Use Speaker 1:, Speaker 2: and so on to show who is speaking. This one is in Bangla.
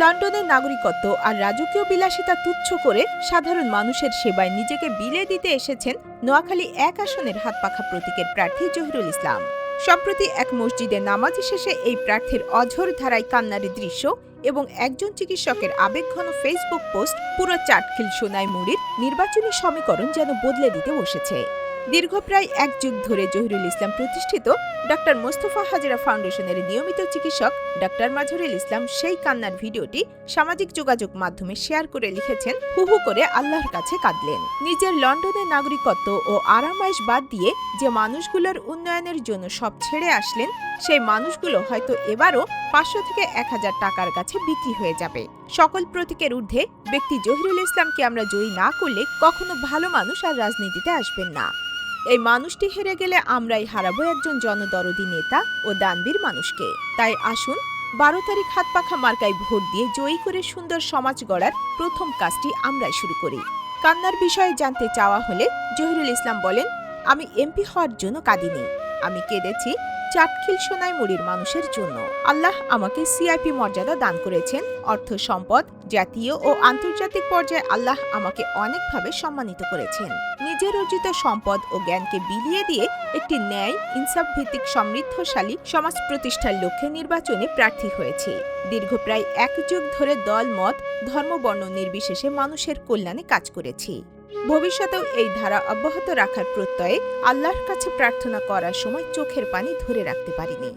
Speaker 1: লন্ডনের নাগরিকত্ব আর রাজকীয় বিলাসিতা তুচ্ছ করে সাধারণ মানুষের সেবায় নিজেকে বিলে দিতে এসেছেন নোয়াখালী এক আসনের হাতপাখা প্রতীকের প্রার্থী জহিরুল ইসলাম। সম্প্রতি এক মসজিদে নামাজ শেষে এই প্রার্থীর অঝোর ধারায় কান্নারি দৃশ্য এবং একজন চিকিৎসকের আবেগঘন ফেসবুক পোস্ট পুরো চাটখিল সোনাই মুড়ির নির্বাচনী সমীকরণ যেন বদলে দিতে বসেছে। দীর্ঘ প্রায় এক যুগ ধরে জহিরুল ইসলাম প্রতিষ্ঠিত ডক্টর মোস্তফা হাজরা ফাউন্ডেশনের নিয়মিত চিকিৎসক ডক্টর মাজহারুল ইসলাম সেই কান্নার ভিডিওটি সামাজিক যোগাযোগ মাধ্যমে শেয়ার করে লিখেছেন, হু হু করে আল্লাহর কাছে কাঁদলেন। নিজের লন্ডনের নাগরিকত্ব ও আরামাইশ বাদ দিয়ে যে মানুষগুলোর উন্নয়নের জন্য সব ছেড়ে আসলেন, সেই মানুষগুলো হয়তো এবারও পাঁচশো থেকে এক হাজার টাকার কাছে বিক্রি হয়ে যাবে। সকল প্রতীকের ঊর্ধ্বে ব্যক্তি জহিরুল ইসলামকে আমরা জয়ী না করলে কখনো ভালো মানুষ আর রাজনীতিতে আসবেন না। এই মানুষটি হেরে গেলে আমরাই হারাবো একজন জনদরদি নেতা ও দানবীর মানুষকে। তাই আসুন, বারো তারিখ হাত পাখা মার্কায় ভোট দিয়ে জয়ী করে সুন্দর সমাজ গড়ার প্রথম কাজটি আমরাই শুরু করি। কান্নার বিষয়ে জানতে চাওয়া হলে জহিরুল ইসলাম বলেন, আমি এমপি হওয়ার জন্য কাঁদিনি। আমি কেঁদেছি চাটখিল সোনাই মুড়ির মানুষের জন্য। আল্লাহ আমাকে সিআইপি মর্যাদা দান করেছেন। অর্থ সম্পদ, জাতীয় ও আন্তর্জাতিক পর্যায়ে আল্লাহ আমাকে অনেকভাবে সম্মানিত করেছেন। নিজের অর্জিত সম্পদ ও জ্ঞানকে বিলিয়ে দিয়ে একটি ন্যায়, ইনসাফ ভিত্তিক সমৃদ্ধশালী সমাজ প্রতিষ্ঠার লক্ষ্যে নির্বাচনে প্রার্থী হয়েছে। দীর্ঘ প্রায় এক যুগ ধরে দল, মত ধর্মবর্ণ নির্বিশেষে মানুষের কল্যাণে কাজ করেছি। ভবিষ্যতেও এই ধারা অব্যাহত রাখার প্রত্যয়ে আল্লাহর কাছে প্রার্থনা করার সময় চোখের পানি ধরে রাখতে পারিনি।